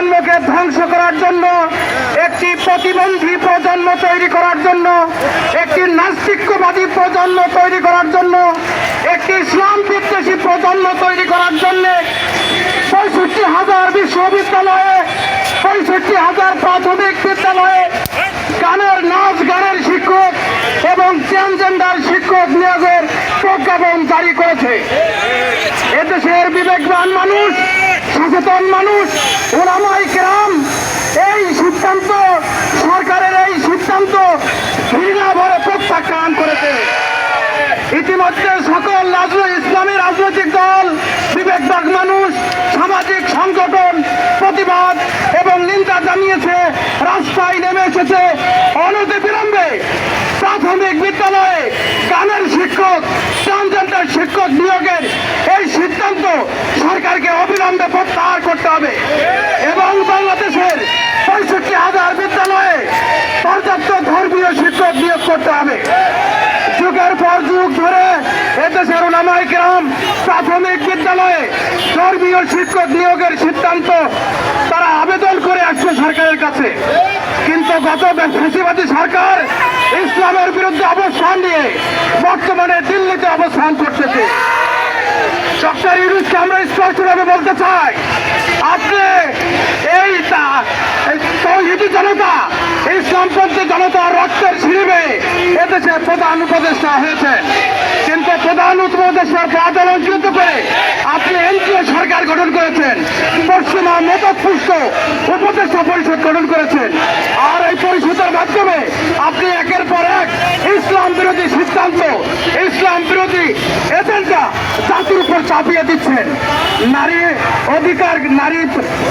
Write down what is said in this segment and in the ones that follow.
প্রজন্মকে ধ্বংস করার জন্য, একটি প্রতিবন্ধী প্রজন্ম তৈরি করার জন্য, একটি নাস্তিক্যবাদী প্রজন্ম তৈরি করার জন্য, একটি ইসলাম বিদ্বেষী প্রজন্ম তৈরি করার জন্য পঁয়ষট্টি হাজার বিশ্ববিদ্যালয়ে, পঁয়ষট্টি হাজার প্রাথমিক বিদ্যালয়ে গানের নাচ, গানের শিক্ষক এবং ট্রান্সজেন্ডার শিক্ষক নিয়োগের প্রজ্ঞাপন জারি করেছে এদেশের বিবেকবান মানুষ সচেতন মানুষ, ওলামাই গ্রাম এই সিদ্ধান্ত সরকারের এই সিদ্ধান্ত ঘৃণা ভরে প্রত্যাখ্যান করেছে। ইতিমধ্যে সকল ইসলামী রাজনৈতিক দল বিবেকবান মানুষ, সামাজিক সংগঠন প্রতিবাদ এবং নিন্দা জানিয়েছে, রাস্তায় নেমে এসেছে অনতি বিলম্বে প্রাথমিক বিদ্যালয়ে গানের শিক্ষক, ট্রান্সজেন্ডার শিক্ষক নিয়োগের অবিলম্বে প্রত্যাহার করতে হবে। এবং বাংলাদেশের পঁয়ষট্টি হাজার বিদ্যালয়ে পর্যাপ্ত ধর্মীয় শিক্ষক নিয়োগ করতে হবে। যুগের পর যুগ ধরে এদেশের ওলামাই গ্রাম প্রাথমিক বিদ্যালয়ে ধর্মীয় শিক্ষক নিয়োগের সিদ্ধান্ত তারা আবেদন করে আসছে সরকারের কাছে। কিন্তু গত ফ্যাসিবাদী সরকার ইসলামের বিরুদ্ধে অবস্থান নিয়ে বর্তমানে দিল্লিতে অবস্থান করতেছে ইউনুসকে আমরা স্পষ্টভাবে বলতে চাই আজকে এই এই তৌহিদি জনতা ইসলামপন্থী জনতা রক্তের ছিঁড়বে, এদেশে প্রধান উপদেষ্টা হয়েছে। কিন্তু প্রধান উপদেষ্টার পদ অলঙ্কৃত করে আপনি এনজিও সরকার গঠন করেছেন পশ্চিমা মতপুষ্ট উপদেষ্টা পরিষদ গঠন করেছেন আর এই পরিষদের মাধ্যমে আপনি একের পর এক ইসলাম বিরোধী সিদ্ধান্ত ইসলাম বিরোধী এজেন্ডা জাতির উপর চাপিয়ে দিচ্ছেন। নারী অধিকার, নারী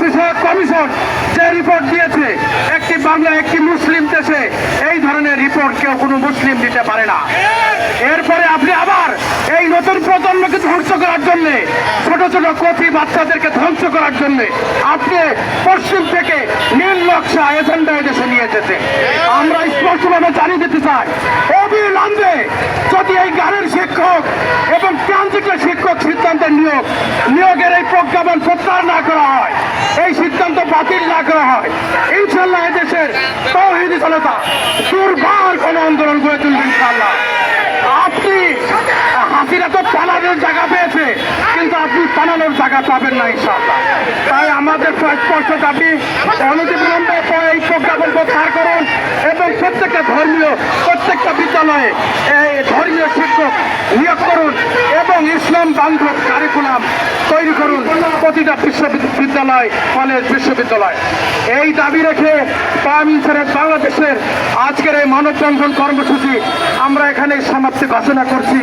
বিষয়ক কমিশন যে রিপোর্ট দিয়েছে, একটি বাংলা, একটি মুসলিম দেশে এই ধরনের রিপোর্ট কেউ কোনো মুসলিম দিতে পারে না। এরপরে আপনি আবার এই নতুন প্রজন্মকে ধ্বংস করার জন্য, ছোট ছোট কচি বাচ্চাদেরকে ধ্বংস করার জন্য আপনি পশ্চিম থেকে নকশা এজেন্ডা এদেশে নিয়ে এসেছে আমরা স্পষ্টভাবে জানিয়ে দিতে চাই, অবিলম্বে যদি এই গানের শিক্ষক এবং ট্রানজিটের শিক্ষক সিদ্ধান্তের নিয়োগ। নিয়োগের এই প্রজ্ঞাপন প্রত্যাহার না করা হয়। এই সিদ্ধান্ত বাতিল না করা হয়। ইনশাল্লাহ এদেশের তৌহিদি জনতা দুর্বার কোন আন্দোলন গড়ে তুলবে ইনশাল্লাহ আপনি, হাসিনা তো পালানোর জায়গা পেয়েছে, কিন্তু আপনি পালানোর জায়গা পাবেন না ইনশাল্লাহ তাই আমাদের স্পষ্ট দাবি অনতিবিলম্বে প্রজ্ঞাপন প্রত্যাহার করুন এবং প্রত্যেকটা ধর্মীয়, প্রত্যেকটা বিদ্যালয়ে ধর্মীয় শিক্ষক নিয়োগ করুন এবং ইসলাম বান্ধব কারিকুলাম তৈরি করুন প্রতিটা বিশ্ববিদ্যালয় কলেজ বিশ্ববিদ্যালয়। এই দাবি রেখে পামিনসের বাংলাদেশের আজকের এই মানববন্ধন কর্মসূচি আমরা এখানে সমাপ্তি ঘোষণা করছি।